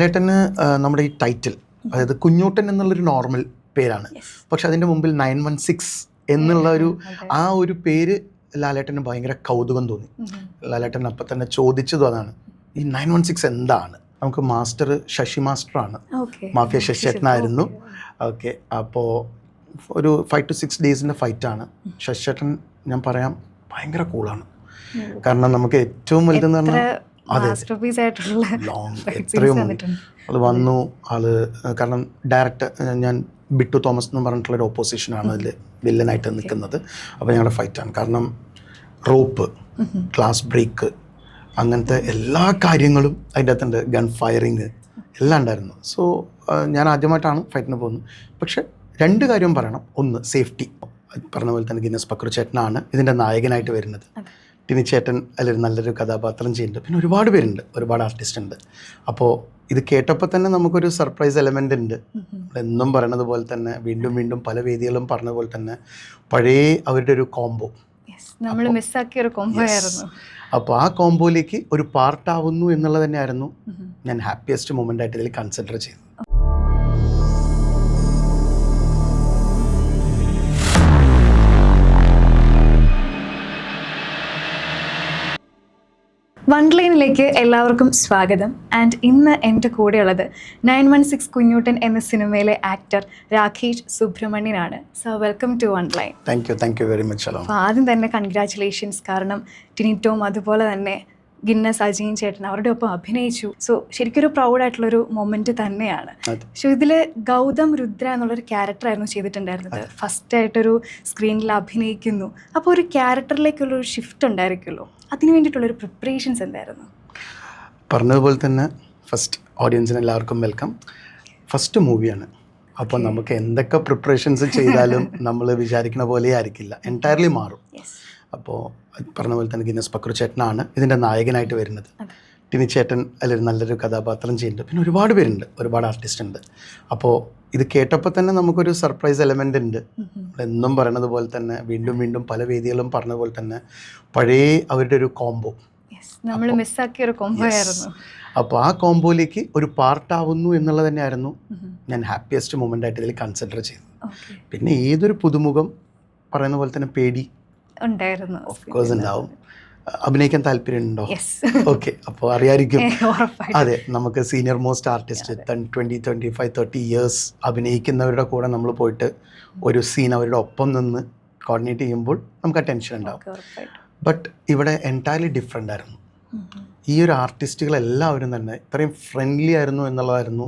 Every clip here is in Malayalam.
ലേട്ടന് നമ്മുടെ ഈ ടൈറ്റിൽ അതായത് കുഞ്ഞൂട്ടൻ എന്നുള്ളൊരു നോർമൽ പേരാണ്. പക്ഷെ അതിന്റെ മുമ്പിൽ നയൻ വൺ സിക്സ് എന്നുള്ള ഒരു ആ ഒരു പേര് ലാലേട്ടന് ഭയങ്കര കൗതുകം തോന്നി. ലാലേട്ടൻ അപ്പം തന്നെ ചോദിച്ചതും അതാണ്. ഈ നയൻ വൺ സിക്സ് എന്താണ്? നമുക്ക് മാസ്റ്റർ ശശി മാസ്റ്ററാണ് മാഫിയ ശശി ചേട്ടനായിരുന്നു. ഓക്കെ അപ്പോൾ ഒരു ഫൈവ് ടു സിക്സ് ഡേയ്സിന്റെ ഫൈറ്റാണ് ശശി ചേട്ടൻ ഞാൻ പറയാം ഭയങ്കര കൂളാണ് കാരണം നമുക്ക് ഏറ്റവും വലുതെന്ന് പറഞ്ഞാൽ മാസ്റ്റർപീസ് ആയിട്ടുള്ള എത്രയും അത് വന്നു ആൾ കാരണം ഡയറക്റ്റ് ഞാൻ ബിട്ടു തോമസ് എന്ന് പറഞ്ഞിട്ടുള്ള ഒരു ഓപ്പോസിഷനാണ് അതിൽ വില്ലനായിട്ട് നിൽക്കുന്നത്. അപ്പോൾ ഞങ്ങളുടെ ഫൈറ്റാണ് കാരണം റോപ്പ് ക്ലാസ് ബ്രേക്ക് അങ്ങനത്തെ എല്ലാ കാര്യങ്ങളും അതിന്റെ അകത്തുണ്ട്. ഗൺ ഫയറിങ് എല്ലാം ഉണ്ടായിരുന്നു. സോ ഞാൻ ആദ്യമായിട്ടാണ് ഫൈറ്റിന് പോകുന്നത്. പക്ഷെ രണ്ട് കാര്യം പറയണം. ഒന്ന് സേഫ്റ്റി പറഞ്ഞ പോലെ തന്നെ ഗിന്നസ് പക്രു ചേട്ടനാണ് ഇതിന്റെ നായകനായിട്ട് വരുന്നത്. അതെ. ടിനി ചേട്ടൻ അതിലൊരു നല്ലൊരു കഥാപാത്രം ചെയ്യുന്നുണ്ട്. പിന്നെ ഒരുപാട് പേരുണ്ട് ഒരുപാട് ആർട്ടിസ്റ്റ് ഉണ്ട്. അപ്പോൾ ഇത് കേട്ടപ്പോൾ തന്നെ നമുക്കൊരു സർപ്രൈസ് എലമെന്റ് ഉണ്ട്. എന്നും പറയണത് പോലെ തന്നെ വീണ്ടും വീണ്ടും പല വേദികളും പറഞ്ഞ പോലെ തന്നെ പഴയ അവരുടെ ഒരു കോംബോ നമ്മൾ മിസ്സാക്കിയ ഒരു കോംബോ ആയിരുന്നു. അപ്പോൾ ആ കോംബോയിലേക്ക് ഒരു പാർട്ടാവുന്നു എന്നുള്ളത് തന്നെയായിരുന്നു ഞാൻ ഹാപ്പിയസ്റ്റ് മൊമെന്റ് ആയിട്ട് ഇതിൽ കൺസിഡർ ചെയ്തത്. വൺ ലൈനിലേക്ക് എല്ലാവർക്കും സ്വാഗതം. ആൻഡ് ഇന്ന് എന്റെ കൂടെയുള്ളത് നയൻ വൺ സിക്സ് കുഞ്ഞൂട്ടൻ എന്ന സിനിമയിലെ actor Rakesh സുബ്രഹ്മണ്യനാണ്. So welcome to one line thank you thank you very much ആദ്യം തന്നെ കൺഗ്രാറ്റുലേഷൻസ് കാരണം ടിനിറ്റോം അതുപോലെ തന്നെ ഗിന്നസ് അജീൻ ചേട്ടൻ അവരുടെ ഒപ്പം അഭിനയിച്ചു. സോ ശരിക്കും ഒരു പ്രൗഡ് ആയിട്ടുള്ളൊരു മൊമെന്റ് തന്നെയാണ്. പക്ഷേ ഇതിൽ ഗൗതം രുദ്ര എന്നുള്ളൊരു ക്യാരക്ടറായിരുന്നു ചെയ്തിട്ടുണ്ടായിരുന്നത്. ഫസ്റ്റ് ആയിട്ടൊരു സ്ക്രീനിൽ അഭിനയിക്കുന്നു. അപ്പോൾ ഒരു ക്യാരക്ടറിലേക്കുള്ള ഒരു ഷിഫ്റ്റ് ഉണ്ടായിരിക്കുമല്ലോ. അതിന് വേണ്ടിയിട്ടുള്ളൊരു പ്രിപ്പറേഷൻസ് എന്തായിരുന്നു? പറഞ്ഞതുപോലെ തന്നെ ഫസ്റ്റ് ഓഡിയൻസിന് എല്ലാവർക്കും വെൽക്കം ഫസ്റ്റ് മൂവിയാണ് അപ്പോൾ നമുക്ക് എന്തൊക്കെ പ്രിപ്പറേഷൻസ് ചെയ്താലും നമ്മൾ വിചാരിക്കുന്ന പോലെ ആയിരിക്കില്ല. എന്റയർലി മാറും. അപ്പോൾ പറഞ്ഞ പോലെ തന്നെ ഗിന്നസ് പക്രു ചേട്ടനാണ് ഇതിന്റെ നായകനായിട്ട് വരുന്നത്. ടിനി ചേട്ടൻ അതിലൊരു നല്ലൊരു കഥാപാത്രം ചെയ്യുന്നുണ്ട്. പിന്നെ ഒരുപാട് പേരുണ്ട്. ഒരുപാട് ആർട്ടിസ്റ്റ് ഉണ്ട്. അപ്പോൾ ഇത് കേട്ടപ്പോൾ തന്നെ നമുക്കൊരു സർപ്രൈസ് എലമെന്റ് ഉണ്ട്. എന്നും പറയണത് പോലെ തന്നെ വീണ്ടും വീണ്ടും പല വേദികളും പറഞ്ഞ പോലെ തന്നെ പഴയ അവരുടെ ഒരു കോംബോ നമ്മൾ മിസ്സാക്കിയ ഒരു കോംബോ ആയിരുന്നു. അപ്പോൾ ആ കോംബോയിലേക്ക് ഒരു പാർട്ടാവുന്നു എന്നുള്ളത് തന്നെയായിരുന്നു ഞാൻ ഹാപ്പിയസ്റ്റ് മൊമെന്റ് ആയിട്ട് ഇതിൽ കൺസിഡർ ചെയ്തത്. പിന്നെ ഏതൊരു പുതുമുഖം പറയുന്ന പോലെ തന്നെ പേടി. ഉണ്ടായിരുന്നു ഓഫ് കോഴ്സ് ഉണ്ടാവും. അഭിനയിക്കാൻ താല്പര്യമുണ്ടോ? ഓക്കെ അപ്പോൾ അറിയാമായിരിക്കും അതെ നമുക്ക് senior most artist twenty twenty five thirty years അഭിനയിക്കുന്നവരുടെ കൂടെ നമ്മൾ പോയിട്ട് ഒരു സീൻ അവരുടെ ഒപ്പം നിന്ന് കോർഡിനേറ്റ് ചെയ്യുമ്പോൾ നമുക്ക് ആ ടെൻഷൻ ഉണ്ടാവും. ബട്ട് ഇവിടെ എന്റയർലി ഡിഫറെന്റ് ആയിരുന്നു. ഈ ഒരു ആർട്ടിസ്റ്റുകൾ എല്ലാവരും തന്നെ ഇത്രയും ഫ്രണ്ട്ലി ആയിരുന്നു എന്നുള്ളതായിരുന്നു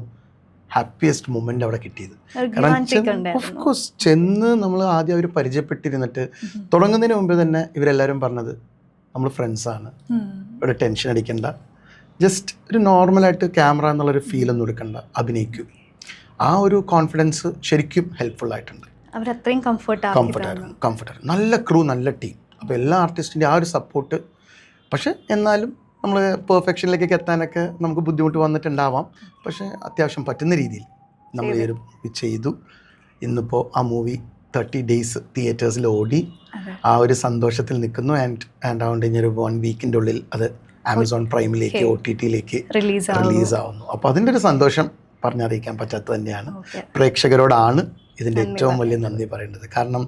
ഹാപ്പിയസ്റ്റ് മൊമെന്റ് അവിടെ കിട്ടിയത്. കാരണം and take ഓഫ് ഉണ്ടായിരുന്നു. കോഴ്സ് ചെന്ന് നമ്മൾ ആദ്യം അവർ പരിചയപ്പെട്ടിരുന്നിട്ട് തുടങ്ങുന്നതിന് മുമ്പ് തന്നെ ഇവരെല്ലാവരും പറഞ്ഞത് നമ്മൾ ഫ്രണ്ട്സാണ് ഇവിടെ ടെൻഷൻ അടിക്കണ്ട. ജസ്റ്റ് ഒരു നോർമലായിട്ട് ക്യാമറ എന്നുള്ളൊരു ഫീൽ ഒന്നും എടുക്കണ്ട. അഭിനയിക്കൂ. ആ ഒരു കോൺഫിഡൻസ് ശരിക്കും ഹെൽപ്ഫുൾ ആയിട്ടുണ്ട്. അവരത്രയും കംഫർട്ട് കംഫർട്ട് ആയിരുന്നു. കംഫർട്ട് ആയിരുന്നു. നല്ല ക്രൂ നല്ല ടീം അപ്പോൾ എല്ലാ ആർട്ടിസ്റ്റിന്റെ ആ ഒരു സപ്പോർട്ട് പക്ഷെ എന്നാലും നമ്മൾ പെർഫെക്ഷനിലേക്കൊക്കെ എത്താനൊക്കെ നമുക്ക് ബുദ്ധിമുട്ട് വന്നിട്ടുണ്ടാവാം. പക്ഷേ അത്യാവശ്യം പറ്റുന്ന രീതിയിൽ നമ്മൾ ഈ ഒരു ചെയ്തു. ഇന്നിപ്പോൾ ആ മൂവി തേർട്ടി ഡേയ്സ് തിയേറ്റേഴ്സിൽ ഓടി. ആ ഒരു സന്തോഷത്തിൽ നിൽക്കുന്നു. ആൻഡ് ആൻഡ് അതുകൊണ്ട് ഇനി ഒരു വൺ വീക്കിന്റെ ഉള്ളിൽ അത് ആമസോൺ പ്രൈമിലേക്ക് ഒ ടി ടിയിലേക്ക് റിലീസ് ആവുന്നു. അപ്പോൾ അതിന്റെ ഒരു സന്തോഷം പറഞ്ഞറിയിക്കാൻ പറ്റാത്തത് തന്നെയാണ്. പ്രേക്ഷകരോടാണ് ഇതിന്റെ ഏറ്റവും വലിയ നന്ദി പറയേണ്ടത് കാരണം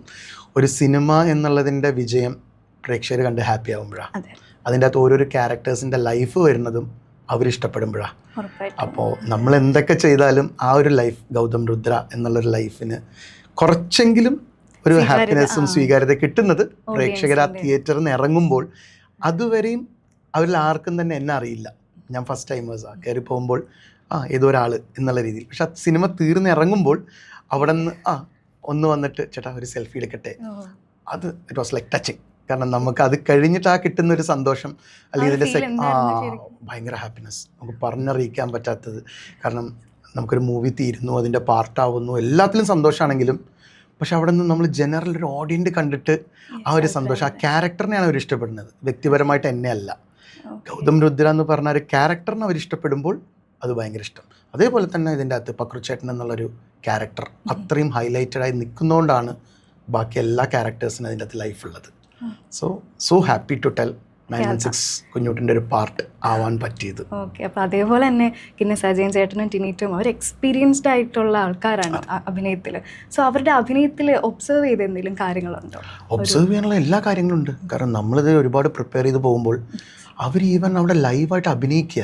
ഒരു സിനിമ എന്നുള്ളതിന്റെ വിജയം പ്രേക്ഷകർ കണ്ട് ഹാപ്പി ആകുമ്പോഴാണ് അതെ. അതിന്റെ അകത്ത് ഓരോരോ ക്യാരക്ടേഴ്സിന്റെ ലൈഫ് വരുന്നതും അവരിഷ്ടപ്പെടുമ്പോഴാണ് അപ്പോൾ നമ്മൾ എന്തൊക്കെ ചെയ്താലും ആ ഒരു ലൈഫ് ഗൗതം രുദ്ര എന്നുള്ളൊരു ലൈഫിന് കുറച്ചെങ്കിലും ഒരു ഹാപ്പിനെസ്സും സ്വീകാര്യത കിട്ടുന്നത് പ്രേക്ഷകർ ആ തിയേറ്ററിൽ നിന്ന് ഇറങ്ങുമ്പോൾ അതുവരെയും അവരിൽ ആർക്കും തന്നെ എന്നെ അറിയില്ല. ഞാൻ ഫസ്റ്റ് ടൈമേഴ്സാണ് കയറി പോകുമ്പോൾ ആ ഏതോ ഒരാൾ എന്നുള്ള രീതിയിൽ. പക്ഷെ ആ സിനിമ തീർന്ന് ഇറങ്ങുമ്പോൾ അവിടെ നിന്ന് ആ ഒന്ന് വന്നിട്ട് ചേട്ടാ ഒരു സെൽഫി എടുക്കട്ടെ? അത് ഇറ്റ് വാസ് ലൈക്ക് ടച്ചിങ് കാരണം നമുക്ക് അത് കഴിഞ്ഞിട്ട് ആ കിട്ടുന്ന ഒരു സന്തോഷം അല്ലെങ്കിൽ ഇതിന്റെ ആ? ഭയങ്കര ഹാപ്പിനെസ് നമുക്ക് പറഞ്ഞറിയിക്കാൻ പറ്റാത്തത്. കാരണം നമുക്കൊരു മൂവി തീരുന്നു അതിന്റെ പാർട്ടാവുന്നു എല്ലാത്തിലും സന്തോഷമാണെങ്കിലും പക്ഷെ അവിടെ നിന്ന് നമ്മൾ ജനറൽ ഒരു ഓഡിയന്റ് കണ്ടിട്ട് ആ ഒരു സന്തോഷം ആ ക്യാരക്ടറിനെയാണ് അവർ ഇഷ്ടപ്പെടുന്നത്. വ്യക്തിപരമായിട്ട് എന്നെ അല്ല ഗൗതം രുദ്ര എന്ന് പറഞ്ഞ ഒരു ക്യാരക്ടറിനെ അവർ ഇഷ്ടപ്പെടുമ്പോൾ അത് ഭയങ്കര ഇഷ്ടം. അതേപോലെ തന്നെ ഇതിന്റെ അകത്ത് പക്രുച്ചേട്ടൻ എന്നുള്ളൊരു ക്യാരക്ടർ അത്രയും ഹൈലൈറ്റഡായി നിൽക്കുന്നതുകൊണ്ടാണ് ബാക്കി എല്ലാ ക്യാരക്ടേഴ്സിനും അതിന്റെ അകത്ത് ലൈഫ് ഉള്ളത്. ഉം. So so happy to tell nine one six കുഞ്ഞുട്ടിന്റെ ഒരു പാർട്ട് ആവാൻ പറ്റിയത്. ഓക്കെ അപ്പോൾ അതേപോലെ തന്നെ പിന്നെ സജയൻ ചേട്ടനും ടിനീറ്റും അവർ എക്സ്പീരിയൻസ്ഡ് ആയിട്ടുള്ള ആൾക്കാരാണ് അഭിനയത്തിൽ സോ അവരുടെ അഭിനയത്തിൽ ഒബ്സർവ് ചെയ്ത എന്തെങ്കിലും കാര്യങ്ങളുണ്ടോ? ഒബ്സർവ് ചെയ്യാനുള്ള എല്ലാ കാര്യങ്ങളും ഉണ്ട് കാരണം നമ്മളിത് ഒരുപാട് പ്രിപ്പയർ ചെയ്ത് പോകുമ്പോൾ അവർ ഈവൻ അവിടെ ലൈവായിട്ട് അഭിനയിക്കുക.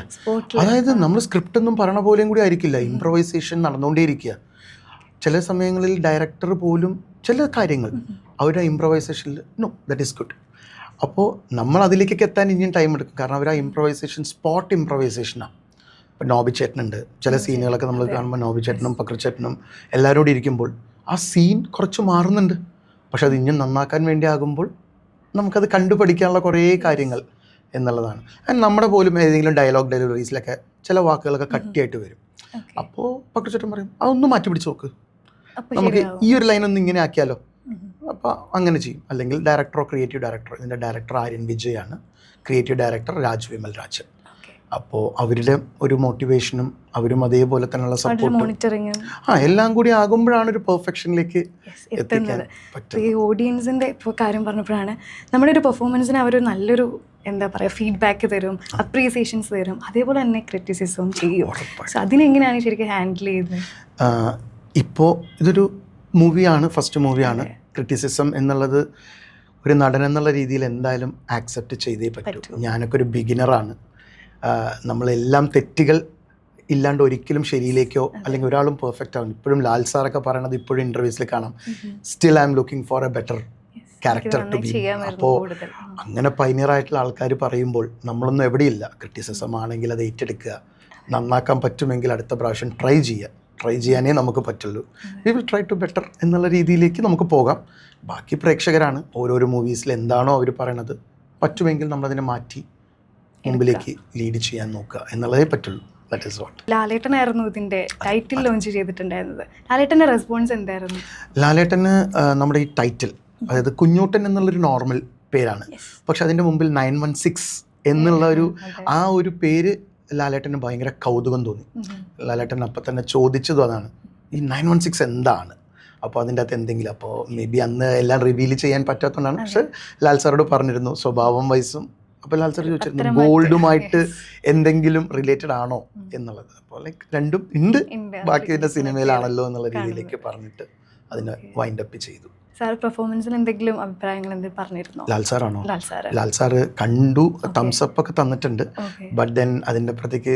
അതായത് നമ്മൾ സ്ക്രിപ്റ്റ് ഒന്നും പറയണ പോലെയും കൂടി ആയിരിക്കില്ല. ഇംപ്രവൈസേഷൻ നടന്നുകൊണ്ടേയിരിക്കുക. ചില സമയങ്ങളിൽ ഡയറക്ടർ പോലും ചില കാര്യങ്ങൾ അവരുടെ ഇമ്പ്രവൈസേഷനിൽ നോ ദറ്റ് ഈസ് ഗുഡ് അപ്പോൾ നമ്മൾ അതിലേക്കൊക്കെ എത്താൻ ഇനിയും ടൈം എടുക്കും. കാരണം അവർ ആ ഇമ്പ്രവൈസേഷൻ സ്പോട്ട് ഇമ്പ്രവൈസേഷനാണ് ഇപ്പം നോബി ചേട്ടനുണ്ട്. ചില സീനുകളൊക്കെ നമ്മൾ കാണുമ്പോൾ നോബി ചേട്ടനും പക്രച്ചേട്ടനും എല്ലാവരും കൂടി ഇരിക്കുമ്പോൾ ആ സീൻ കുറച്ച് മാറുന്നുണ്ട്. പക്ഷെ അത് ഇനിയും നന്നാക്കാൻ വേണ്ടി ആകുമ്പോൾ നമുക്കത് കണ്ടുപഠിക്കാനുള്ള കുറേ കാര്യങ്ങൾ എന്നുള്ളതാണ്. ആൻഡ് നമ്മുടെ പോലും ഏതെങ്കിലും ഡയലോഗ് ഡെലിവറീസിലൊക്കെ ചില വാക്കുകളൊക്കെ കട്ടിയായിട്ട് വരും. അപ്പോൾ പക്രച്ചേട്ടൻ പറയും അതൊന്ന് മാറ്റി പിടിച്ച് നോക്ക്. നമുക്ക് ഈ ഒരു ലൈൻ ഒന്ന് ഇങ്ങനെ ആക്കിയാലോ. അപ്പോൾ അങ്ങനെ ചെയ്യും. അല്ലെങ്കിൽ ഡയറക്ടറോ ക്രിയേറ്റീവ് ഡയറക്ടറോ ഇതിന്റെ ഡയറക്ടർ ആര്യൻ വിജയ് ആണ് creative director Raj Vimal Raj okay അപ്പോൾ അവരുടെ ഒരു മോട്ടിവേഷനും അവരും അതേപോലെ തന്നെയുള്ള സപ്പോർട്ട് ആ എല്ലാം കൂടി ആകുമ്പോഴാണ് ഒരു പെർഫെക്ഷനിലേക്ക് എത്തുന്നത്. ഈ ഓഡിയൻസിന്റെ ഇപ്പോൾ കാര്യം പറഞ്ഞപ്പോഴാണ് നമ്മുടെ ഒരു പെർഫോമൻസിന് അവർ നല്ലൊരു എന്താ പറയുക ഫീഡ്ബാക്ക് തരും അപ്രീസിയേഷൻസ് തരും. അതേപോലെ തന്നെ ക്രിറ്റിസിസവും ചെയ്യും. സോ അതിനെങ്ങനെയാണ് ശരിക്കും ഹാൻഡിൽ ചെയ്യുന്നത്? ഇപ്പോൾ ഇതൊരു മൂവിയാണ് ഫസ്റ്റ് മൂവിയാണ് ക്രിറ്റിസിസം എന്നുള്ളത് ഒരു നടൻ എന്നുള്ള രീതിയിൽ എന്തായാലും ആക്സെപ്റ്റ് ചെയ്തേ പറ്റൂ. ഞാനൊക്കെ ഒരു ബിഗിനറാണ് നമ്മളെല്ലാം തെറ്റുകൾ ഇല്ലാണ്ട് ഒരിക്കലും ശരിയിലേക്കോ അല്ലെങ്കിൽ ഒരാളും പെർഫെക്റ്റ് ആവും ഇപ്പോഴും ലാൽ സാറൊക്കെ പറയണത് ഇപ്പോഴും ഇന്റർവ്യൂസിൽ കാണാം. Still I'm looking for a better character to be അപ്പോൾ അങ്ങനെ പൈനിയറായിട്ടുള്ള ആൾക്കാർ പറയുമ്പോൾ നമ്മളൊന്നും എവിടെയില്ല. ക്രിറ്റിസിസം ആണെങ്കിൽ അത് ഏറ്റെടുക്കുക. നന്നാക്കാൻ പറ്റുമെങ്കിൽ അടുത്ത പ്രാവശ്യം ട്രൈ ചെയ്യുക. ട്രൈ ചെയ്യാനേ നമുക്ക് പറ്റുള്ളൂ. We will try to better എന്നുള്ള രീതിയിലേക്ക് നമുക്ക് പോകാം. ബാക്കി പ്രേക്ഷകരാണ് ഓരോരോ മൂവീസിൽ എന്താണോ അവർ പറയണത്. പറ്റുമെങ്കിൽ നമ്മളതിനെ മാറ്റി മുമ്പിലേക്ക് ലീഡ് ചെയ്യാൻ നോക്കുക എന്നുള്ളതേ പറ്റുള്ളൂ. ദാറ്റ് ഇസ് വാട്ട് ലാലേട്ടനായിരുന്നു ഇതിന്റെ ടൈറ്റിൽ ലോഞ്ച് ചെയ്തിട്ടുണ്ടായിരുന്നത്. ലാലേട്ടന്റെ റെസ്പോൺസ് എന്തായിരുന്നു? ലാലേട്ടന് നമ്മുടെ ഈ ടൈറ്റിൽ അതായത് കുഞ്ഞൂട്ടൻ എന്നുള്ളൊരു നോർമൽ പേരാണ്. പക്ഷെ അതിന്റെ മുമ്പിൽ നയൻ വൺ സിക്സ് എന്നുള്ള ഒരു ആ ഒരു പേര് ലാലേട്ടന് ഭയങ്കര കൗതുകം തോന്നി. ലാലേട്ടൻ അപ്പം തന്നെ ചോദിച്ചതും അതാണ്. ഈ നയൻ വൺ സിക്സ് എന്താണ്? അപ്പോൾ അതിന്റെ അകത്ത് എന്തെങ്കിലും അപ്പോൾ മേ ബി അന്ന് എല്ലാം റിവീൽ ചെയ്യാൻ പറ്റാത്തതുകൊണ്ടാണ്. പക്ഷെ ലാൽ സാറോട് പറഞ്ഞിരുന്നു സ്വഭാവം വയസ്സും. അപ്പോൾ ലാൽ സാർ ചോദിച്ചിരുന്നു ഗോൾഡുമായിട്ട് എന്തെങ്കിലും റിലേറ്റഡ് ആണോ എന്നുള്ളത്. അപ്പോൾ ലൈക്ക് രണ്ടും ഉണ്ട്. ബാക്കി ഇതിന്റെ സിനിമയിലാണല്ലോ എന്നുള്ള രീതിയിലേക്ക് പറഞ്ഞിട്ട് അതിനെ വൈൻഡപ്പ് ചെയ്തു. സാർ പെർഫോമൻസിൽ എന്തെങ്കിലും അഭിപ്രായങ്ങൾ എന്തെങ്കിലും പറഞ്ഞിരുന്നോ? ലാൽ സാറാണോ? ലാൽ സാർ ലാൽ സാറ് കണ്ടു തംസ് അപ്പ് ഒക്കെ തന്നിട്ടുണ്ട്. ബട്ട് ദെൻ അതിന്റെ അപ്പുറത്തേക്ക്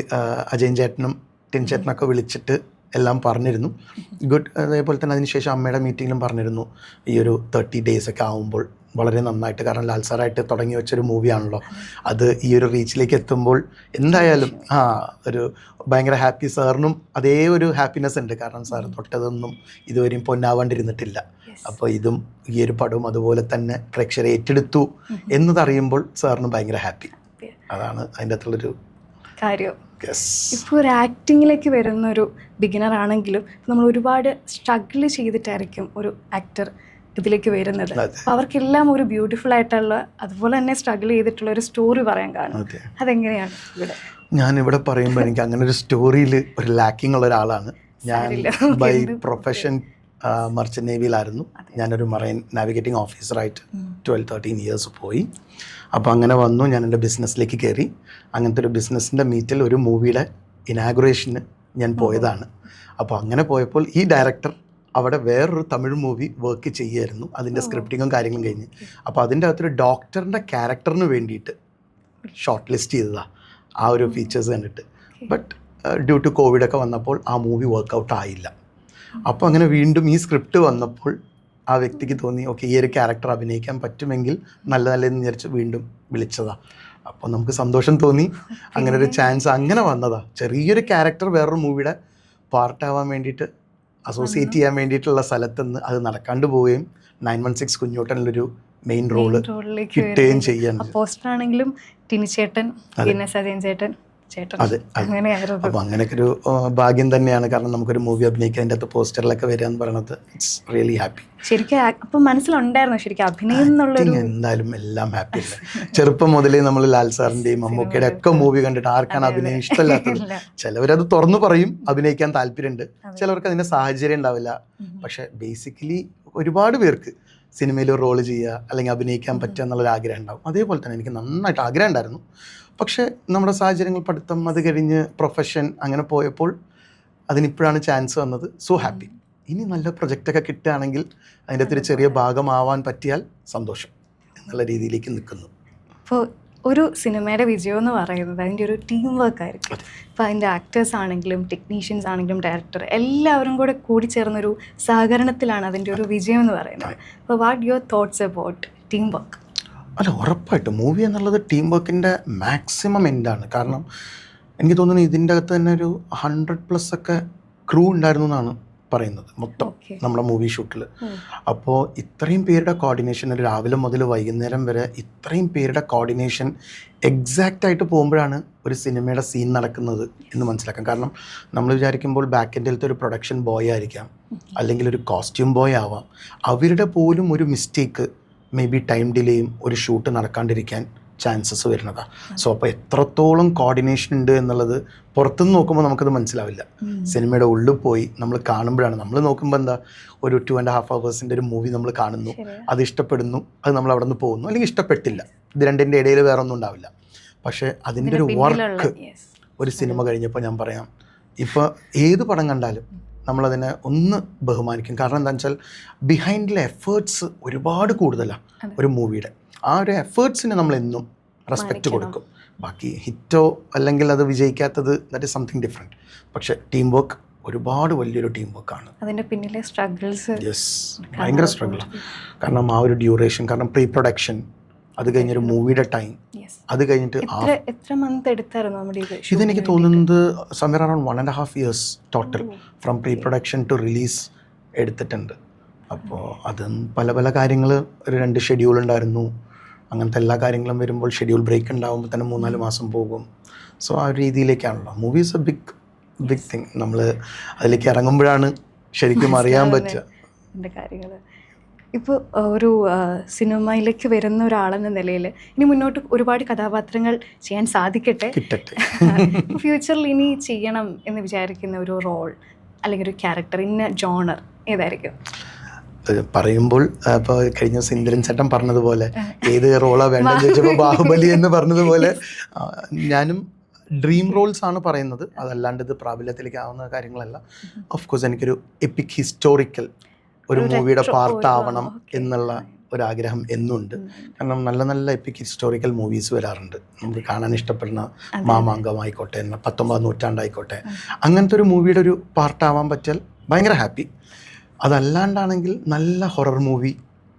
അജയൻ ചേട്ടനും ടിൻ ചേട്ടനൊക്കെ വിളിച്ചിട്ട് എല്ലാം പറഞ്ഞിരുന്നു. ഗുഡ് അതേപോലെ തന്നെ അതിനുശേഷം അമ്മയുടെ മീറ്റിങ്ങിലും പറഞ്ഞിരുന്നു. ഈ ഒരു തേർട്ടി ഡേയ്സ് ഒക്കെ ആവുമ്പോൾ വളരെ നന്നായിട്ട് കാരണം ലാൽ സാറായിട്ട് തുടങ്ങി വെച്ചൊരു മൂവിയാണല്ലോ അത് ഈ ഒരു റീച്ചിലേക്ക് എത്തുമ്പോൾ എന്തായാലും ആ ഒരു ഭയങ്കര ഹാപ്പി സാറിനും അതേ ഒരു ഹാപ്പിനെസ് ഉണ്ട്. കാരണം സാർ തൊട്ടതൊന്നും ഇതുവരെയും പൊന്നാവാണ്ടിരുന്നിട്ടില്ല. അപ്പോൾ ഇതും ഈ ഒരു പടവും അതുപോലെ തന്നെ പ്രേക്ഷകരെ ഏറ്റെടുത്തു എന്നതറിയുമ്പോൾ സാറിന് ഭയങ്കര ഹാപ്പി. അതാണ് അതിന്റെ അകത്തുള്ളൊരു കാര്യം. ഇപ്പോൾ ഒരു ആക്ടിങ്ങിലേക്ക് വരുന്ന ഒരു ബിഗിനർ ആണെങ്കിലും നമ്മൾ ഒരുപാട് സ്ട്രഗിൾ ചെയ്തിട്ടായിരിക്കും ഒരു ആക്ടർ ഇതിലേക്ക് വരുന്നത്. അവർക്കെല്ലാം ഒരു ബ്യൂട്ടിഫുൾ ആയിട്ടുള്ള അതുപോലെ തന്നെ സ്ട്രഗിൾ ചെയ്തിട്ടുള്ള ഒരു സ്റ്റോറി പറയാൻ കാണും. അതെ. അതെങ്ങനെയാണ് ഇവിടെ? ഞാൻ ഇവിടെ പറയുമ്പോൾ എനിക്ക് അങ്ങനെ ഒരു സ്റ്റോറിയിൽ ഒരു ലാക്കിംഗ് ഉള്ള ഒരാളാണ്. ഞാൻ ബൈ പ്രൊഫഷൻ മർച്ചന്റ് നേവിയിലായിരുന്നു ഞാനൊരു മറൈൻ നാവിഗേറ്റിംഗ് ഓഫീസറായിട്ട് ട്വൽവ് തേർട്ടീൻ ഇയേഴ്സ് പോയി. അപ്പോൾ അങ്ങനെ വന്നു ഞാൻ എന്റെ ബിസിനസ്സിലേക്ക് കയറി അങ്ങനത്തെ ഒരു ബിസിനസ്സിന്റെ മീറ്റിൽ ഒരു മൂവിയുടെ ഇനാഗുറേഷന് ഞാൻ പോയതാണ്. അപ്പോൾ അങ്ങനെ പോയപ്പോൾ ഈ ഡയറക്ടർ അവിടെ വേറൊരു തമിഴ് മൂവി വർക്ക് ചെയ്യുമായിരുന്നു അതിന്റെ സ്ക്രിപ്റ്റിങ്ങും കാര്യങ്ങളും കഴിഞ്ഞ്. അപ്പോൾ അതിന്റെ അകത്തൊരു ഡോക്ടറിന്റെ ക്യാരക്ടറിന് വേണ്ടിയിട്ട് ഷോർട്ട് ലിസ്റ്റ് ചെയ്തതാണ് ആ ഒരു ഫീച്ചേഴ്സ് കണ്ടിട്ട്. ബട്ട് ഡ്യൂ ടു കോവിഡൊക്കെ വന്നപ്പോൾ ആ മൂവി വർക്കൗട്ട് ആയില്ല. അപ്പോൾ അങ്ങനെ വീണ്ടും ഈ സ്ക്രിപ്റ്റ് വന്നപ്പോൾ ആ വ്യക്തിക്ക് തോന്നി ഓക്കെ ഈ ഒരു ക്യാരക്ടർ അഭിനയിക്കാൻ പറ്റുമെങ്കിൽ നല്ല നല്ലതെന്ന് വിചാരിച്ച് വീണ്ടും വിളിച്ചതാണ് അപ്പോൾ നമുക്ക് സന്തോഷം തോന്നി. അങ്ങനെ ഒരു ചാൻസ് അങ്ങനെ വന്നതാ. ചെറിയൊരു ക്യാരക്ടർ വേറൊരു മൂവിയുടെ പാർട്ടാവാൻ വേണ്ടിയിട്ട് അസോസിയേറ്റ് ചെയ്യാൻ വേണ്ടിയിട്ടുള്ള സ്ഥലത്തുനിന്ന് അത് നടക്കാണ്ട് പോവുകയും നയൻ വൺ സിക്സ് കുഞ്ഞോട്ടനിലൊരു മെയിൻ റോൾ കിട്ടുകയും ചെയ്യാൻ പോസ്റ്റർ ആണെങ്കിലും ടിനിച്ചേട്ടൻ പിന്നെ സജയൻ ചേട്ടൻ. ചേട്ടൻ. അങ്ങനെയായിരുന്നു. അപ്പോൾ അങ്ങനെയൊക്കെ ഒരു ഭാഗ്യം തന്നെയാണ്. കാരണം നമുക്കൊരു മൂവി അഭിനയിക്കാൻ അതിന്റെ അകത്ത് പോസ്റ്ററിലൊക്കെ വരിക എന്ന് പറയുന്നത് ഇറ്റ്സ് റിയലി ഹാപ്പി ശരിക്കും മനസ്സിലുണ്ടായിരുന്നു ശരിക്കും അഭിനയം എന്തായാലും എല്ലാം ഹാപ്പി ചെറുപ്പം മുതലേ നമ്മൾ ലാൽ സാറിന്റെയും മമ്മൂക്കയുടെ ഒക്കെ മൂവി കണ്ടിട്ട് ആർക്കാണ് അഭിനയം ഇഷ്ടമല്ലാത്തത്. ചിലവരത് തുറന്നു പറയും അഭിനയിക്കാൻ താല്പര്യമുണ്ട്. ചിലവർക്ക് അതിന്റെ സാഹചര്യം ഉണ്ടാവില്ല. പക്ഷെ ബേസിക്കലി ഒരുപാട് പേർക്ക് സിനിമയിൽ ഒരു റോൾ ചെയ്യുക അല്ലെങ്കിൽ അഭിനയിക്കാൻ പറ്റുക എന്നുള്ളൊരു ആഗ്രഹം ഉണ്ടാവും. അതേപോലെ തന്നെ എനിക്ക് നന്നായിട്ട് ആഗ്രഹം ഉണ്ടായിരുന്നു. പക്ഷേ നമ്മുടെ സാഹചര്യങ്ങൾ പഠിത്തം അത് കഴിഞ്ഞ് പ്രൊഫഷൻ അങ്ങനെ പോയപ്പോൾ അതിനിപ്പോഴാണ് ചാൻസ് വന്നത്. സോ ഹാപ്പി ഇനി നല്ല പ്രൊജക്റ്റൊക്കെ കിട്ടുകയാണെങ്കിൽ അതിന്റെ അകത്തൊരു ചെറിയ ഭാഗമാവാൻ പറ്റിയാൽ സന്തോഷം. എന്നുള്ള രീതിയിലേക്ക് നിൽക്കുന്നു. അപ്പോൾ ഒരു സിനിമയുടെ വിജയം എന്ന് പറയുന്നത് അതിന്റെ ഒരു ടീം വർക്ക് ആയിരിക്കും. അപ്പോൾ അതിന്റെ ആക്ടേഴ്സ് ആണെങ്കിലും ടെക്നീഷ്യൻസ് ആണെങ്കിലും ഡയറക്ടർ എല്ലാവരും കൂടെ കൂടി ചേർന്നൊരു സഹകരണത്തിലാണ് അതിന്റെ ഒരു വിജയം എന്ന് പറയുന്നത് അപ്പോൾ what your thoughts about team work അല്ല ഉറപ്പായിട്ടും മൂവി എന്നുള്ളത് ടീം വർക്കിന്റെ മാക്സിമം എൻഡാണ് കാരണം എനിക്ക് തോന്നുന്നു ഇതിന്റെ അകത്ത് തന്നെ ഒരു ഹൺഡ്രഡ് പ്ലസ് ഒക്കെ ക്രൂ ഉണ്ടായിരുന്നു എന്നാണ് പറയുന്നത്. മൊത്തം നമ്മുടെ മൂവി ഷൂട്ടിൽ അപ്പോൾ ഇത്രയും പേരുടെ കോർഡിനേഷൻ രാവിലെ മുതൽ വൈകുന്നേരം വരെ ഇത്രയും പേരുടെ കോർഡിനേഷൻ എക്സാക്റ്റ് ആയിട്ട് പോകുമ്പോഴാണ് ഒരു സിനിമയുടെ സീൻ നടക്കുന്നത് എന്ന് മനസ്സിലാക്കാം. കാരണം നമ്മൾ വിചാരിക്കുമ്പോൾ ബാക്ക് എൻഡിലത്തെ ഒരു പ്രൊഡക്ഷൻ ബോയ് ആയിരിക്കാം. അല്ലെങ്കിൽ ഒരു കോസ്റ്റ്യൂം ബോയ് ആവാം. അവരുടെ പോലും ഒരു മിസ്റ്റേക്ക് മേ ബി ടൈം ഡിലേയും ഒരു ഷൂട്ട് നടക്കാണ്ടിരിക്കാൻ ചാൻസസ് വരുന്നതാണ് സോ അപ്പോൾ എത്രത്തോളം കോർഡിനേഷൻ ഉണ്ട് എന്നുള്ളത് പുറത്തുനിന്ന് നോക്കുമ്പോൾ നമുക്കത് മനസ്സിലാവില്ല. സിനിമയുടെ ഉള്ളിൽ പോയി നമ്മൾ കാണുമ്പോഴാണ്. നമ്മൾ നോക്കുമ്പോൾ എന്താ ഒരു ടു ആൻഡ് ഹാഫ് അവേഴ്സിന്റെ ഒരു മൂവി നമ്മൾ കാണുന്നു. അത് ഇഷ്ടപ്പെടുന്നു. അത് നമ്മൾ അവിടെ നിന്ന് പോകുന്നു. അല്ലെങ്കിൽ ഇഷ്ടപ്പെട്ടില്ല. ഇത് രണ്ടിന്റെ ഇടയിൽ വേറെ ഒന്നും ഉണ്ടാവില്ല. പക്ഷേ അതിന്റെ ഒരു വർക്ക് ഒരു സിനിമ കഴിഞ്ഞപ്പോൾ ഞാൻ പറയാം. ഇപ്പോൾ ഏത് പടം കണ്ടാലും നമ്മളതിനെ ഒന്ന് ബഹുമാനിക്കും. കാരണം എന്താണെന്ന് വെച്ചാൽ ബിഹൈൻഡിലെ എഫേർട്സ് ഒരുപാട് കൂടുതലാണ് ഒരു മൂവിയുടെ ആ ഒരു എഫേർട്സിന് നമ്മൾ എന്നും റെസ്പെക്റ്റ്. കൊടുക്കും. ബാക്കി ഹിറ്റോ അല്ലെങ്കിൽ അത് വിജയിക്കാത്തത് ദാറ്റ് ഇസ് സംതിങ് ഡിഫറെന്റ് പക്ഷേ ടീം വർക്ക് ഒരുപാട് വലിയൊരു ടീം വർക്കാണ് അതിന്റെ പിന്നിലെ സ്ട്രഗിൾസ് യെസ് ഭയങ്കര സ്ട്രഗിൾ കാരണം ആ ഒരു ഡ്യൂറേഷൻ കാരണം പ്രീ പ്രൊഡക്ഷൻ അത് കഴിഞ്ഞൊരു മൂവിയുടെ ടൈം അത് കഴിഞ്ഞിട്ട് എത്ര മന്ത് എടുത്തായിരുന്നു നമ്മുടെ ഇതെനിക്ക് തോന്നുന്നത് സമയർ around one and half years total. From pre production to release എടുത്തിട്ടുണ്ട്. അപ്പോൾ അതും പല പല കാര്യങ്ങൾ ഒരു രണ്ട് ഷെഡ്യൂൾ ഉണ്ടായിരുന്നു. അങ്ങനത്തെ എല്ലാ കാര്യങ്ങളും വരുമ്പോൾ ഷെഡ്യൂൾ ബ്രേക്ക് ഉണ്ടാകുമ്പോൾ തന്നെ മൂന്നാൽ മാസം പോകും. സോ ആ ഒരു രീതിയിലേക്കാണല്ലോ. Movies a big big thing നമ്മൾ അതിലേക്ക് ഇറങ്ങുമ്പോഴാണ് ശരിക്കും അറിയാൻ പറ്റുക. കാര്യങ്ങൾ ഇപ്പോൾ ഒരു സിനിമയിലേക്ക് വരുന്ന ഒരാളെന്ന നിലയിൽ ഇനി മുന്നോട്ട് ഒരുപാട് കഥാപാത്രങ്ങൾ ചെയ്യാൻ സാധിക്കട്ടെ? ഫ്യൂച്ചറിൽ ഇനി ചെയ്യണം എന്ന് വിചാരിക്കുന്ന ഒരു റോൾ അല്ലെങ്കിൽ ഒരു ക്യാരക്ടർ ഇന്ന ജോണർ ഏതായിരിക്കും? പറയുമ്പോൾ ഇപ്പോൾ കഴിഞ്ഞ ദിവസം ഇന്ദ്രൻ ചേട്ടൻ പറഞ്ഞതുപോലെ ഏത് റോളാ വേണ്ടെന്ന് ചോദിച്ചപ്പോൾ ബാഹുബലി എന്ന് പറഞ്ഞതുപോലെ ഞാനും ഡ്രീം റോൾസ് ആണ് പറയുന്നത്. അതല്ലാണ്ട് ഇത് പ്രാബല്യത്തിലേക്ക് ആവുന്ന കാര്യങ്ങളല്ല ഓഫ് കോഴ്സ് എനിക്കൊരു എപ്പിക് ഹിസ്റ്റോറിക്കൽ ഒരു മൂവിയുടെ പാർട്ടാവണം എന്നുള്ള ഒരാഗ്രഹം എന്നുണ്ട്. കാരണം നല്ല നല്ല എപ്പിക് ഹിസ്റ്റോറിക്കൽ മൂവീസ് വരാറുണ്ട്. നമുക്ക് കാണാൻ ഇഷ്ടപ്പെടുന്ന. മാമാങ്കമായിക്കോട്ടെ പത്തൊമ്പതാം നൂറ്റാണ്ടായിക്കോട്ടെ. അങ്ങനത്തെ ഒരു മൂവിയുടെ ഒരു പാർട്ടാവാൻ പറ്റിയാൽ ഭയങ്കര ഹാപ്പി അതല്ലാണ്ടാണെങ്കിൽ നല്ല ഹൊറർ മൂവി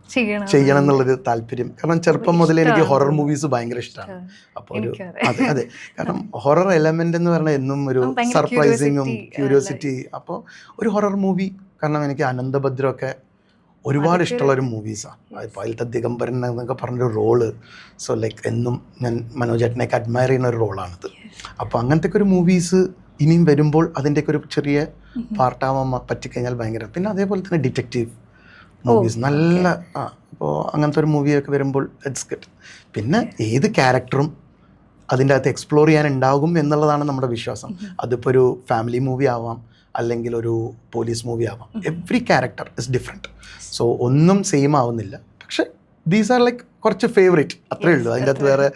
ചെയ്യണം. എന്നുള്ളൊരു താല്പര്യം. കാരണം ചെറുപ്പം മുതലേ എനിക്ക് ഹൊറർ മൂവീസ് ഭയങ്കര ഇഷ്ടമാണ്. അപ്പോൾ ഒരു അതെ. അതെ. കാരണം ഹൊറർ എലമെന്റ് എന്ന് പറഞ്ഞാൽ എന്നും ഒരു സർപ്രൈസിങ്ങും ക്യൂരിയോസിറ്റി അപ്പോൾ ഒരു ഹൊറർ മൂവി കാരണം എനിക്ക് അനന്തഭദ്രമൊക്കെ ഒരുപാട് ഇഷ്ടമുള്ള ഒരു മൂവീസാണ് ഇപ്പോൾ അതിലത്തെ ദിഗംബരൻ എന്നൊക്കെ പറഞ്ഞൊരു റോൾ സോ ലൈക്ക് എന്നും ഞാൻ മനോജ് ചേട്ടനെയൊക്കെ അഡ്മയർ ചെയ്യുന്ന ഒരു റോളാണിത് അപ്പോൾ അങ്ങനത്തെ ഒരു മൂവീസ് ഇനിയും വരുമ്പോൾ അതിന്റെയൊക്കെ ഒരു ചെറിയ പാർട്ടാവാൻ പറ്റിക്കഴിഞ്ഞാൽ ഭയങ്കര. പിന്നെ അതേപോലെ തന്നെ ഡിറ്റക്റ്റീവ് മൂവീസ്. നല്ല ആ അപ്പോൾ അങ്ങനത്തെ ഒരു മൂവിയൊക്കെ വരുമ്പോൾ ഇറ്റ്സ് ഗുഡ് പിന്നെ ഏത് ക്യാരക്ടറും അതിന്റെ അകത്ത് എക്സ്പ്ലോർ ചെയ്യാൻ ഉണ്ടാകും എന്നുള്ളതാണ് നമ്മുടെ വിശ്വാസം. അതിപ്പോൾ ഒരു ഫാമിലി മൂവി ആവാം അല്ലെങ്കിൽ ഒരു പോലീസ് മൂവി ആവാം. Every character is different so ഒന്നും സെയിം ആവുന്നില്ല. പക്ഷേ ദീസ് ആർ ലൈക്ക് കുറച്ച് ഫേവറേറ്റ് അത്രേ ഉള്ളൂ. അതിന്റെ അകത്ത് വേറെ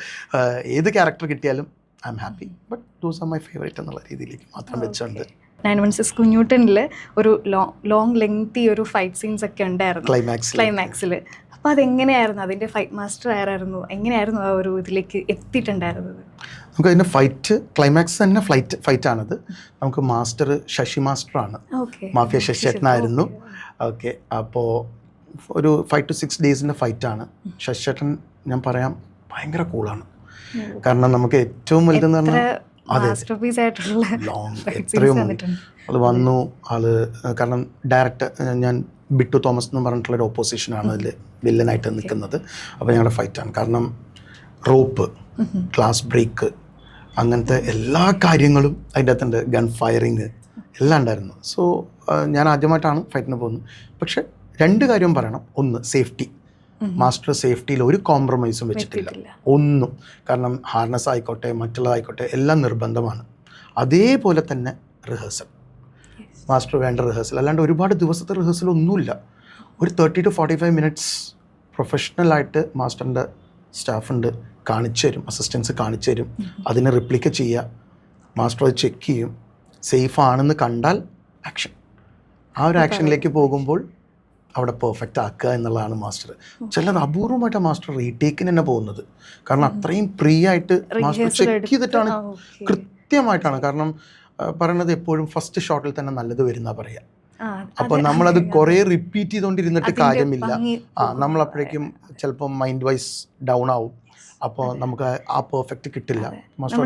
ഏത് ക്യാരക്ടർ കിട്ടിയാലും I'm happy but those are my favourite എന്നുള്ള രീതിയിലേക്ക് മാത്രം വെച്ചുകൊണ്ട് നയൻ വൺ സിക്സ് കുഞ്ഞൂട്ടനിൽ ഒരു ലോങ് ലോങ് ലെങ്തി ഒരു ഫൈറ്റ് സീൻസ് ഒക്കെ ഉണ്ടായിരുന്നു. ക്ലൈമാക്സ് ക്ലൈമാക്സിൽ അപ്പോൾ അതെങ്ങനെയായിരുന്നു? അതിന്റെ ഫൈറ്റ് മാസ്റ്റർ ആരായിരുന്നു? എങ്ങനെയായിരുന്നു ആ ഒരു ഇതിലേക്ക് എത്തിയിട്ടുണ്ടായിരുന്നത്? നമുക്ക് അതിന്റെ ഫൈറ്റ് ക്ലൈമാക്സ് തന്നെ ഫ്ലൈറ്റ് ഫൈറ്റ് ആണത്. നമുക്ക് മാസ്റ്റർ ശശി മാസ്റ്റർ ആണ്. മാഫിയ ശശിയേട്ടനായിരുന്നു ഓക്കെ അപ്പോൾ ഒരു ഫൈവ് ടു സിക്സ് ഡേയ്സിന്റെ ഫൈറ്റാണ് ശശിയേട്ടൻ ഞാൻ പറയാം ഭയങ്കര കൂളാണ് കാരണം നമുക്ക് ഏറ്റവും വലുതെന്ന് പറഞ്ഞാൽ. മാസ്റ്റർ പീസ് ആയിട്ടുള്ള എത്രയോ അത് വന്നു ആൾ കാരണം ഡയറക്റ്റ് ഞാൻ ബിട്ടു തോമസ് എന്ന് പറഞ്ഞിട്ടുള്ള ഒരു ഓപ്പോസിഷനാണ് അതിൽ വില്ലനായിട്ട് നിൽക്കുന്നത്. അപ്പോൾ ഞങ്ങളുടെ ഫൈറ്റാണ് കാരണം റോപ്പ് ക്ലാസ് ബ്രേക്ക് അങ്ങനത്തെ എല്ലാ കാര്യങ്ങളും അതിന്റെ അകത്തുണ്ട്. ഗൺ ഫയറിങ് എല്ലാം ഉണ്ടായിരുന്നു. സോ ഞാൻ ആദ്യമായിട്ടാണ് ഫൈറ്റിന് പോകുന്നത്. പക്ഷെ രണ്ട് കാര്യം പറയണം. ഒന്ന് സേഫ്റ്റി മാസ്റ്റർ സേഫ്റ്റിയിൽ ഒരു കോംപ്രമൈസും വെച്ചിട്ടില്ല. ഒന്നും. കാരണം ഹാർനസ് ആയിക്കോട്ടെ മറ്റുള്ളതായിക്കോട്ടെ എല്ലാം നിർബന്ധമാണ്. അതേപോലെ തന്നെ റിഹേഴ്സൽ മാസ്റ്റർ വേണ്ട റിഹേഴ്സൽ അല്ലാണ്ട് ഒരുപാട് ദിവസത്തെ റിഹേഴ്സൽ ഒന്നുമില്ല. ഒരു thirty to forty five minutes പ്രൊഫഷണലായിട്ട് മാസ്റ്ററിന്റെ സ്റ്റാഫുണ്ട് കാണിച്ചു തരും അസിസ്റ്റൻസ് കാണിച്ചു തരും. അതിനെ റിപ്ലിക്ക ചെയ്യുക. മാസ്റ്റർ അത് ചെക്ക് ചെയ്യും. സേഫ് ആണെന്ന് കണ്ടാൽ ആക്ഷൻ ആ ഒരു ആക്ഷനിലേക്ക് പോകുമ്പോൾ അവിടെ പെർഫെക്റ്റ് ആക്കുക എന്നുള്ളതാണ് മാസ്റ്റർ ചിലത് അപൂർവമായിട്ട് മാസ്റ്റർ റീടേക്കിന് തന്നെ പോകുന്നത്. കാരണം അത്രയും പ്രീ ആയിട്ട് മാസ്റ്റർ ചെക്ക് ചെയ്തിട്ടാണ് കൃത്യമായിട്ടാണ്. കാരണം പറയണത് എപ്പോഴും ഫസ്റ്റ് ഷോട്ടിൽ തന്നെ നല്ലത് വരുന്ന പറയാ. അപ്പൊ നമ്മളത് കുറെ റിപ്പീറ്റ് ചെയ്തുകൊണ്ടിരുന്നിട്ട് കാര്യമില്ല. ആ. നമ്മൾ അപ്പോഴേക്കും ചിലപ്പോൾ മൈൻഡ് വൈസ് ഡൗൺ ആവും. അപ്പോൾ നമുക്ക് ആ പെർഫെക്റ്റ് കിട്ടില്ല.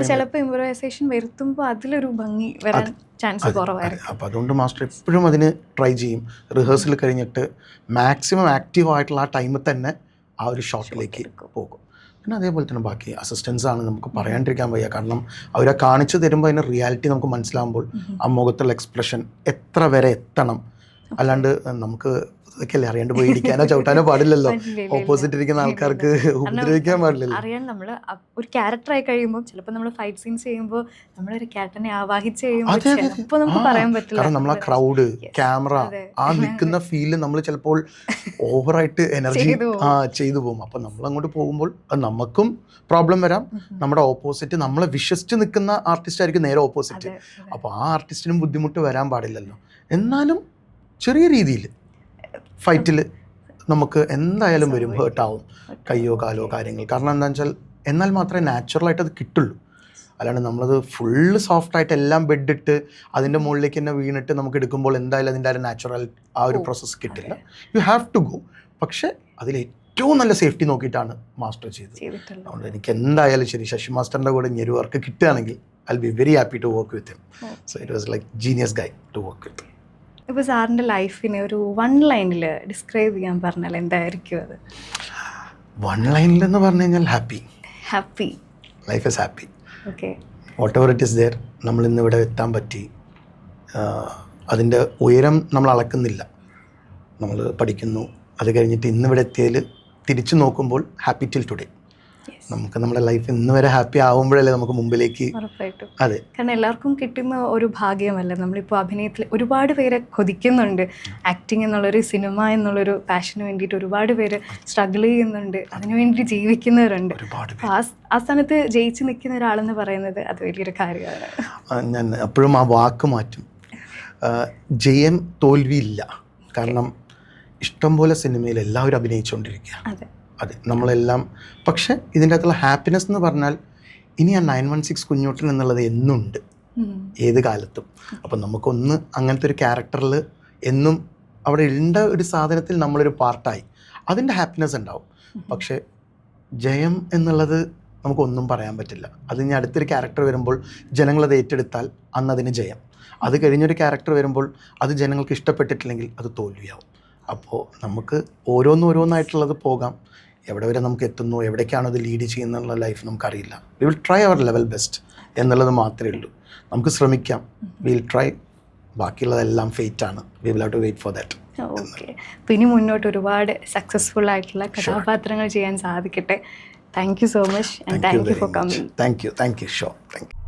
ചിലപ്പോൾ ഇംപ്രവൈസേഷൻ വരുത്തുമ്പോൾ അതിലൊരു ഭംഗി വരാൻ ചാൻസ് കുറവായിരിക്കും. അപ്പോൾ അതുകൊണ്ട് മാസ്റ്റർ എപ്പോഴും അതിന് ട്രൈ ചെയ്യും. റിഹേഴ്സൽ കഴിഞ്ഞിട്ട് മാക്സിമം ആക്റ്റീവ് ആയിട്ടുള്ള ആ ടൈമിൽ തന്നെ ആ ഒരു ഷോട്ടിലേക്ക് പോകും. പിന്നെ അതേപോലെ തന്നെ ബാക്കി അസിസ്റ്റൻസ് ആണ് നമുക്ക് പറയാണ്ടിരിക്കാൻ വയ്യ. കാരണം അവരെ കാണിച്ചു തരുമ്പോൾ അതിന്റെ റിയാലിറ്റി നമുക്ക് മനസ്സിലാകുമ്പോൾ ആ മുഖത്തുള്ള എക്സ്പ്രഷൻ എത്ര വരെ എത്തണം അല്ലാണ്ട് നമുക്ക് ഇതൊക്കെയല്ലേ അറിയാണ്ട് പോയി ഇരിക്കാനോ ചവിട്ടാനോ പാടില്ലല്ലോ. ഓപ്പോസിറ്റ് ഇരിക്കുന്ന ആൾക്കാർക്ക് ഉപദ്രവിക്കാൻ പാടില്ലല്ലോ. അറിയാൻ നമ്മൾ ഒരു ക്യാരക്ടർ ആയി കഴിയുമ്പോൾ ചിലപ്പോൾ നമ്മൾ ഫൈറ്റ് സീൻസ് ചെയ്യുമ്പോൾ നമ്മൾ ഒരു ക്യാരക്ടറിനെ ആവാഹിച്ച് ചെയ്യുമ്പോൾ. ചിലപ്പോൾ നമുക്ക് പറയാൻ പറ്റില്ല. കാരണം നമ്മൾ ആ ക്രൗഡ് ക്യാമറ ആ നിൽക്കുന്ന ഫീൽ നമ്മൾ ചിലപ്പോൾ ഓവറായിട്ട് എനർജി ചെയ്തു പോകും. ആ ചെയ്തു പോകും. അപ്പം നമ്മൾ അങ്ങോട്ട് പോകുമ്പോൾ നമുക്കും പ്രോബ്ലം വരാം. നമ്മുടെ ഓപ്പോസിറ്റ് നമ്മളെ വിശ്വസിച്ച് നിൽക്കുന്ന ആർട്ടിസ്റ്റ് ആയിരിക്കും നേരെ ഓപ്പോസിറ്റ്. അപ്പോൾ ആ ആർട്ടിസ്റ്റിനും ബുദ്ധിമുട്ട് വരാൻ പാടില്ലല്ലോ. എന്നാലും ചെറിയ രീതിയിൽ ഫൈറ്റിൽ നമുക്ക് എന്തായാലും വരും ഹേർട്ടാവും കയ്യോ കാലോ കാര്യങ്ങൾ. കാരണം എന്താണെന്ന് വെച്ചാൽ എന്നാൽ മാത്രമേ നാച്ചുറലായിട്ട് അത് കിട്ടുള്ളൂ. അല്ലാണ്ട് നമ്മളത് ഫുള്ള് സോഫ്റ്റായിട്ട് എല്ലാം ബെഡിട്ട് അതിന്റെ മുകളിലേക്ക് തന്നെ വീണിട്ട് നമുക്ക് എടുക്കുമ്പോൾ എന്തായാലും അതിന്റെ ആ ഒരു നാച്ചുറൽ ആ ഒരു പ്രോസസ്സ് കിട്ടില്ല. യു ഹാവ് ടു ഗോ പക്ഷേ അതിൽ ഏറ്റവും നല്ല സേഫ്റ്റി നോക്കിയിട്ടാണ് മാസ്റ്റർ ചെയ്തത്. അതുകൊണ്ട് എനിക്ക് എന്തായാലും ശരി ശശി മാസ്റ്ററിന്റെ കൂടെ ഇനി ഒരു വർക്ക് കിട്ടുകയാണെങ്കിൽ I be very happy to work with him so it was like genius guy to work with ഇപ്പോൾ സാറിന്റെ ലൈഫിനെ ഒരു വൺ ലൈനിൽ ഡിസ്ക്രൈബ് ചെയ്യാൻ പറഞ്ഞാൽ എന്തായിരിക്കും അത്? വൺ ലൈനിൽ എന്ന് പറഞ്ഞു കഴിഞ്ഞാൽ happy happy life is happy okay whatever it is there നമ്മൾ ഇന്ന് ഇവിടെ എത്താൻ പറ്റി. അതിന്റെ ഉയരം നമ്മൾ അളക്കുന്നില്ല. നമ്മൾ പഠിക്കുന്നു. അത് കഴിഞ്ഞിട്ട് ഇന്നിവിടെ എത്തിയതിൽ തിരിച്ചു നോക്കുമ്പോൾ ഹാപ്പി ടിൽ ടുഡേ നമുക്ക് നമ്മുടെ ലൈഫ് ഇന്ന് വരെ ഹാപ്പി ആവുമ്പോഴല്ലേ നമുക്ക് മുമ്പിലേക്ക് ഉറപ്പായിട്ടും. അതെ. കാരണം എല്ലാവർക്കും കിട്ടുന്ന ഒരു ഭാഗ്യമല്ല. നമ്മളിപ്പോൾ അഭിനയത്തിൽ ഒരുപാട് പേരെ കൊതിക്കുന്നുണ്ട്. ആക്ടിങ് എന്നുള്ളൊരു സിനിമ എന്നുള്ളൊരു പാഷന് വേണ്ടിയിട്ട് ഒരുപാട് പേര് സ്ട്രഗിൾ ചെയ്യുന്നുണ്ട്. അതിനുവേണ്ടി ജീവിക്കുന്നവരുണ്ട്. ആ ആ സ്ഥാനത്ത് ജയിച്ച് നിൽക്കുന്ന ഒരാളെന്ന് പറയുന്നത് അത് വലിയൊരു കാര്യമാണ്. ഞാൻ എപ്പോഴും ആ വാക്ക് മാറ്റും. ജയം തോൽവിയില്ല. കാരണം ഇഷ്ടംപോലെ സിനിമയിൽ എല്ലാവരും അഭിനയിച്ചുകൊണ്ടിരിക്കുക അതെ. അതെ നമ്മളെല്ലാം. പക്ഷെ ഇതിന്റെ അകത്തുള്ള ഹാപ്പിനെസ് എന്ന് പറഞ്ഞാൽ ഇനി ആ നയൻ വൺ സിക്സ് കുഞ്ഞോട്ടിൽ എന്നുള്ളത് എന്നുണ്ട്. ഏത് കാലത്തും. അപ്പം നമുക്കൊന്ന് അങ്ങനത്തെ ഒരു ക്യാരക്ടറിൽ എന്നും അവിടെ ഉണ്ട ഒരു സാധനത്തിൽ നമ്മളൊരു പാർട്ടായി അതിന്റെ ഹാപ്പിനെസ് ഉണ്ടാവും. പക്ഷേ ജയം എന്നുള്ളത് നമുക്കൊന്നും പറയാൻ പറ്റില്ല. അത് ഇനി അടുത്തൊരു ക്യാരക്ടർ വരുമ്പോൾ ജനങ്ങളത് ഏറ്റെടുത്താൽ അന്ന് അതിന് ജയം. അത് കഴിഞ്ഞൊരു ക്യാരക്ടർ വരുമ്പോൾ അത് ജനങ്ങൾക്ക് ഇഷ്ടപ്പെട്ടിട്ടില്ലെങ്കിൽ അത് തോൽവിയാവും. അപ്പോൾ നമുക്ക് ഓരോന്നോരോന്നായിട്ടുള്ളത് പോകാം. എവിടെ വരെ നമുക്ക് എത്തുന്നു എവിടേക്കാണ് അത് ലീഡ് ചെയ്യുന്നുള്ള ലൈഫ് നമുക്കറിയില്ല. We will try our level best എന്നുള്ളത് മാത്രമേ ഉള്ളൂ. നമുക്ക് ശ്രമിക്കാം. വിൽ ട്രൈ ബാക്കിയുള്ളതെല്ലാം ഫെയ്റ്റ് ആണ്. We will have to wait for that okay അപ്പോൾ ഇനി മുന്നോട്ട് ഒരുപാട് സക്സസ്ഫുൾ ആയിട്ടുള്ള കഥാപാത്രങ്ങൾ ചെയ്യാൻ സാധിക്കട്ടെ. Thank you so much and thank you for coming thank you thank you show thank you